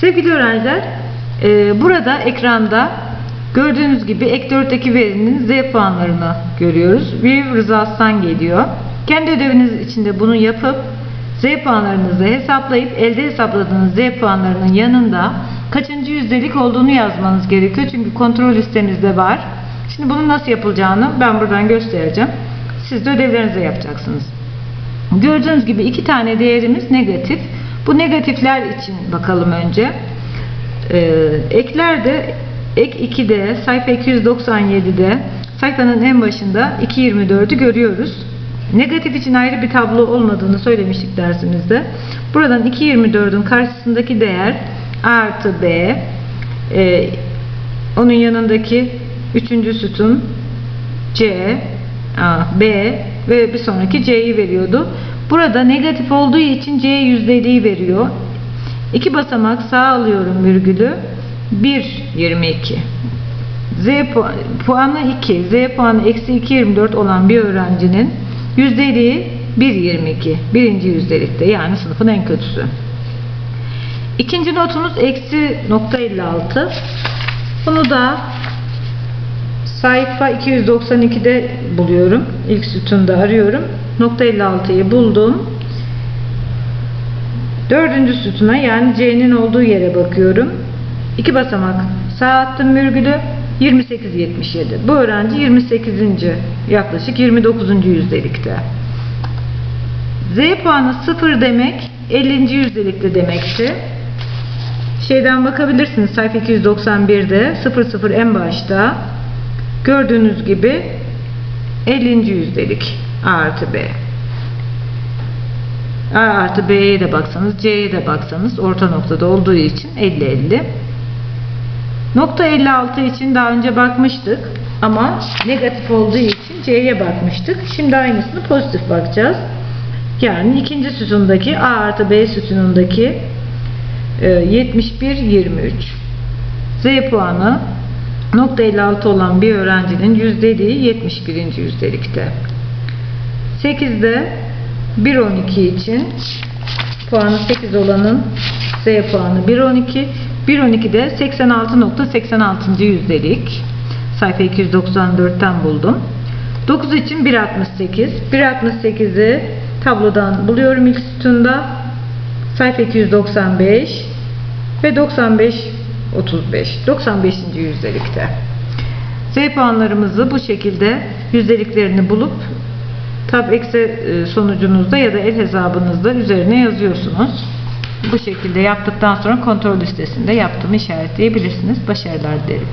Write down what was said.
Sevgili öğrenciler, e, burada ekranda gördüğünüz gibi ek 4'teki verinin Z puanlarını görüyoruz. Bir rızasından geliyor. Kendi ödeviniz içinde bunu yapıp Z puanlarınızı hesaplayıp elde hesapladığınız Z puanlarının yanında kaçıncı yüzdelik olduğunu yazmanız gerekiyor. Çünkü kontrol listemizde var. Şimdi bunun nasıl yapılacağını ben buradan göstereceğim. Siz de ödevlerinizi yapacaksınız. Gördüğünüz gibi iki tane değerimiz negatif. Bu negatifler için bakalım önce. Ee, eklerde ek 2'de sayfa 297'de sayfanın en başında 2.24'ü görüyoruz. Negatif için ayrı bir tablo olmadığını söylemiştik dersimizde. Buradan 2.24'ün karşısındaki değer A artı B e, onun yanındaki üçüncü sütun C, A, B ve bir sonraki C'yi veriyordu. Burada negatif olduğu için C yüzdeliği veriyor. İki basamak sağ alıyorum virgülü. 1, 22. Z pu- puanı 2, Z puanı eksi 2,24 olan bir öğrencinin yüzdeliği 1,22. Birinci yüzdelikte yani sınıfın en kötüsü. İkinci notumuz eksi nokta 56. Bunu da sayfa 292'de buluyorum. İlk sütunda arıyorum. Nokta 56'yı buldum. Dördüncü sütuna yani C'nin olduğu yere bakıyorum. İki basamak sağ attım virgülü 28.77. Bu öğrenci 28. yaklaşık 29. yüzdelikte. Z puanı 0 demek 50. yüzdelikte demekti. Şeyden bakabilirsiniz sayfa 291'de 00 en başta gördüğünüz gibi 50. yüzdelik A artı B. A artı B'ye de baksanız C'ye de baksanız orta noktada olduğu için 50-50. Nokta 56 için daha önce bakmıştık ama negatif olduğu için C'ye bakmıştık. Şimdi aynısını pozitif bakacağız. Yani ikinci sütundaki A artı B sütunundaki e, 71-23 Z puanı nokta 56 olan bir öğrencinin yüzdeliği 71. yüzdelikte. 8'de 1.12 için puanı 8 olanın Z puanı 1.12 1.12'de 86.86. yüzdelik sayfa 294'ten buldum 9 için 1.68 1.68'i tablodan buluyorum ilk sütunda sayfa 295 ve 95 35 95. yüzdelikte Z puanlarımızı bu şekilde yüzdeliklerini bulup tab eksi e, sonucunuzda ya da el hesabınızda üzerine yazıyorsunuz. Bu şekilde yaptıktan sonra kontrol listesinde yaptığımı işaretleyebilirsiniz. Başarılar dilerim.